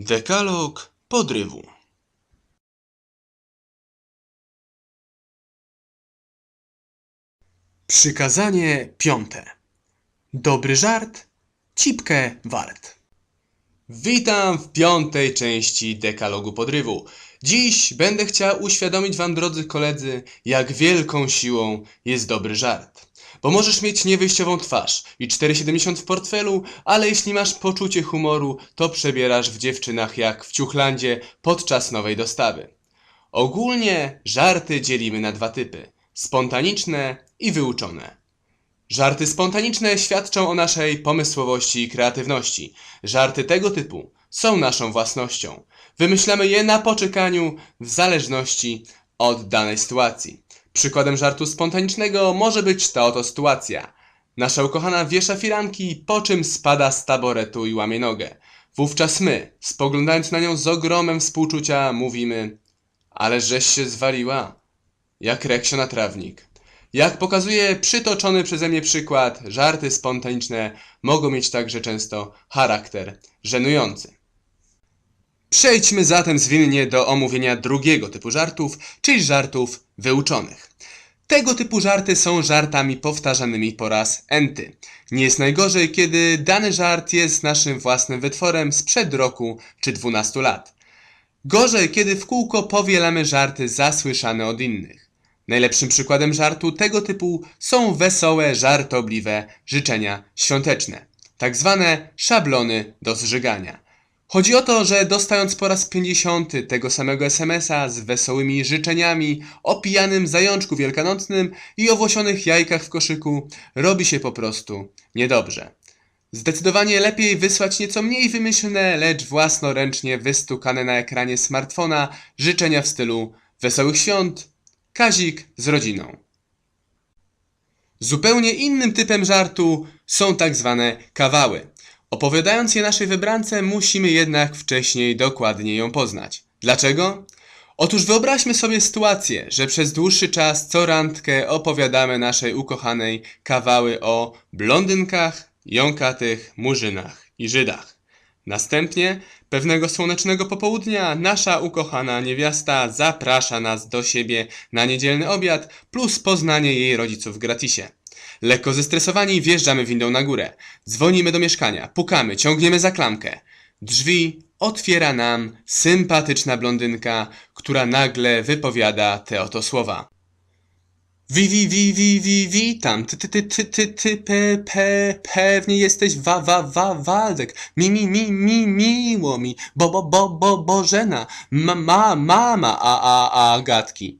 Dekalog podrywu. Przykazanie piąte. Dobry żart, cipkę wart. Witam w piątej części Dekalogu Podrywu. Dziś będę chciał uświadomić Wam, drodzy koledzy, jak wielką siłą jest dobry żart. Bo możesz mieć niewyjściową twarz i 4,70 w portfelu, ale jeśli masz poczucie humoru, to przebierasz w dziewczynach jak w Ciuchlandzie podczas nowej dostawy. Ogólnie żarty dzielimy na dwa typy: spontaniczne i wyuczone. Żarty spontaniczne świadczą o naszej pomysłowości i kreatywności. Żarty tego typu są naszą własnością. Wymyślamy je na poczekaniu w zależności od danej sytuacji. Przykładem żartu spontanicznego może być ta oto sytuacja. Nasza ukochana wiesza firanki, po czym spada z taboretu i łamie nogę. Wówczas my, spoglądając na nią z ogromem współczucia, mówimy Ale żeś się zwaliła, jak reksio na trawnik. Jak pokazuje przytoczony przeze mnie przykład, żarty spontaniczne mogą mieć także często charakter żenujący. Przejdźmy zatem zwinnie do omówienia drugiego typu żartów, czyli żartów wyuczonych. Tego typu żarty są żartami powtarzanymi po raz enty. Nie jest najgorzej, kiedy dany żart jest naszym własnym wytworem sprzed roku czy 12 lat. Gorzej, kiedy w kółko powielamy żarty zasłyszane od innych. Najlepszym przykładem żartu tego typu są wesołe, żartobliwe życzenia świąteczne, tak zwane szablony do zżygania. Chodzi o to, że dostając po raz 50 tego samego SMS-a z wesołymi życzeniami o pijanym zajączku wielkanocnym i owłosionych jajkach w koszyku, robi się po prostu niedobrze. Zdecydowanie lepiej wysłać nieco mniej wymyślne, lecz własnoręcznie wystukane na ekranie smartfona życzenia w stylu wesołych świąt, Kazik z rodziną. Zupełnie innym typem żartu są tak zwane kawały. Opowiadając je naszej wybrance, musimy jednak wcześniej dokładnie ją poznać. Dlaczego? Otóż wyobraźmy sobie sytuację, że przez dłuższy czas co randkę opowiadamy naszej ukochanej kawały o blondynkach, jąkatych, murzynach i Żydach. Następnie, pewnego słonecznego popołudnia, nasza ukochana niewiasta zaprasza nas do siebie na niedzielny obiad plus poznanie jej rodziców gratisie. Lekko zestresowani wjeżdżamy windą na górę. Dzwonimy do mieszkania, pukamy, ciągniemy za klamkę. Drzwi otwiera nam sympatyczna blondynka, która nagle wypowiada te oto słowa. Wi, wi, wi, wi, wi, witam. Ty, ty, ty, ty, ty, ty, pe, pe, pewnie jesteś wa, wa, wa, Waldek. Mi, mi, mi, mi, miło mi. Bo, bo, bo, bo, Bożena. Ma, ma, mama, a, a, a, gadki.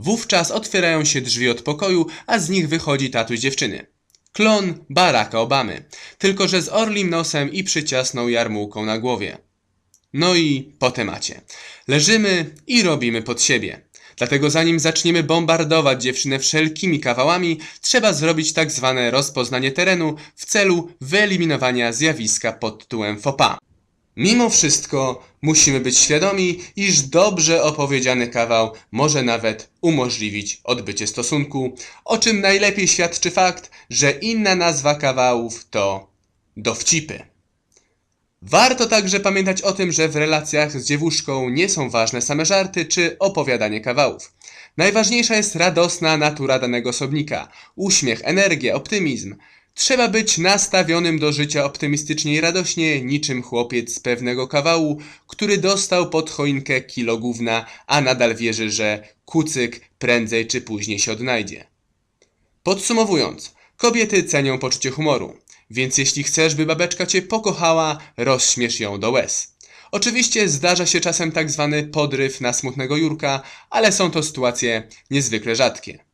Wówczas otwierają się drzwi od pokoju, a z nich wychodzi tatuś dziewczyny. Klon Baracka Obamy, tylko że z orlim nosem i przyciasną jarmułką na głowie. No i po temacie. Leżymy i robimy pod siebie. Dlatego zanim zaczniemy bombardować dziewczynę wszelkimi kawałami, trzeba zrobić tak zwane rozpoznanie terenu w celu wyeliminowania zjawiska pod tytułem FOPA. Mimo wszystko musimy być świadomi, iż dobrze opowiedziany kawał może nawet umożliwić odbycie stosunku, o czym najlepiej świadczy fakt, że inna nazwa kawałów to dowcipy. Warto także pamiętać o tym, że w relacjach z dziewuszką nie są ważne same żarty czy opowiadanie kawałów. Najważniejsza jest radosna natura danego osobnika, uśmiech, energia, optymizm. Trzeba być nastawionym do życia optymistycznie i radośnie, niczym chłopiec z pewnego kawału, który dostał pod choinkę kilo gówna, a nadal wierzy, że kucyk prędzej czy później się odnajdzie. Podsumowując, kobiety cenią poczucie humoru, więc jeśli chcesz, by babeczka cię pokochała, rozśmiesz ją do łez. Oczywiście zdarza się czasem tak zwany podryw na smutnego Jurka, ale są to sytuacje niezwykle rzadkie.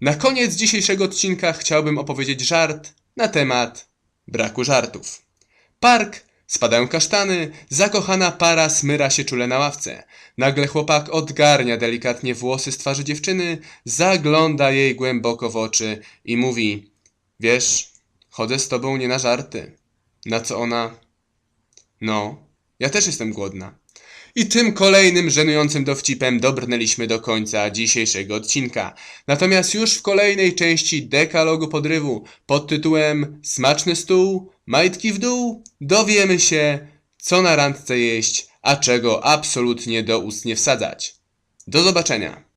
Na koniec dzisiejszego odcinka chciałbym opowiedzieć żart na temat braku żartów. Park, spadają kasztany, zakochana para smyra się czule na ławce. Nagle chłopak odgarnia delikatnie włosy z twarzy dziewczyny, zagląda jej głęboko w oczy i mówi: Wiesz, chodzę z tobą nie na żarty. Na co ona? No, ja też jestem głodna. I tym kolejnym żenującym dowcipem dobrnęliśmy do końca dzisiejszego odcinka. Natomiast już w kolejnej części dekalogu podrywu pod tytułem Smaczny stół, majtki w dół dowiemy się, co na randce jeść, a czego absolutnie do ust nie wsadzać. Do zobaczenia.